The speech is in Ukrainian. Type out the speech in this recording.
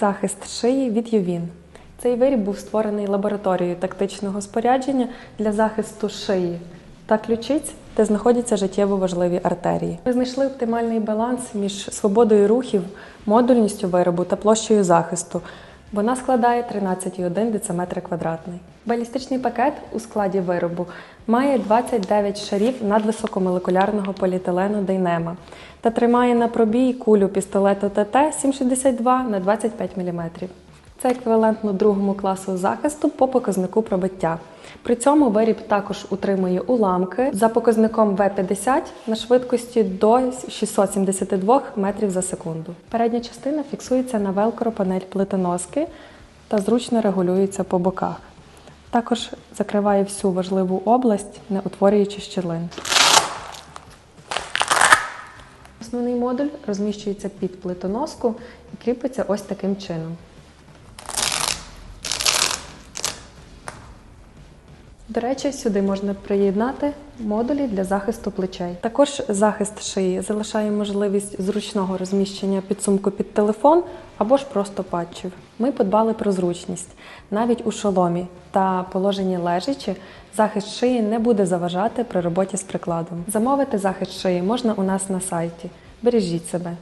Захист шиї від ювін. Цей виріб був створений лабораторією тактичного спорядження для захисту шиї та ключиць, де знаходяться життєво важливі артерії. Ми знайшли оптимальний баланс між свободою рухів, модульністю виробу та площею захисту. Вона складає 13,1 дециметр квадратний. Балістичний пакет у складі виробу має 29 шарів надвисокомолекулярного поліетилену Дейнема та тримає на пробій кулю пістолету ТТ 7,62 на 25 мм. Це еквівалентно другому класу захисту по показнику пробиття. При цьому виріб також утримує уламки за показником В50 на швидкості до 672 метрів за секунду. Передня частина фіксується на велкро панель плитоноски та зручно регулюється по боках. Також закриває всю важливу область, не утворюючи щілин. Основний модуль розміщується під плитоноску і кріпиться ось таким чином. До речі, сюди можна приєднати модулі для захисту плечей. Також захист шиї залишає можливість зручного розміщення підсумку під телефон або ж просто патчів. Ми подбали про зручність. Навіть у шоломі та положенні лежачі захист шиї не буде заважати при роботі з прикладом. Замовити захист шиї можна у нас на сайті. Бережіть себе.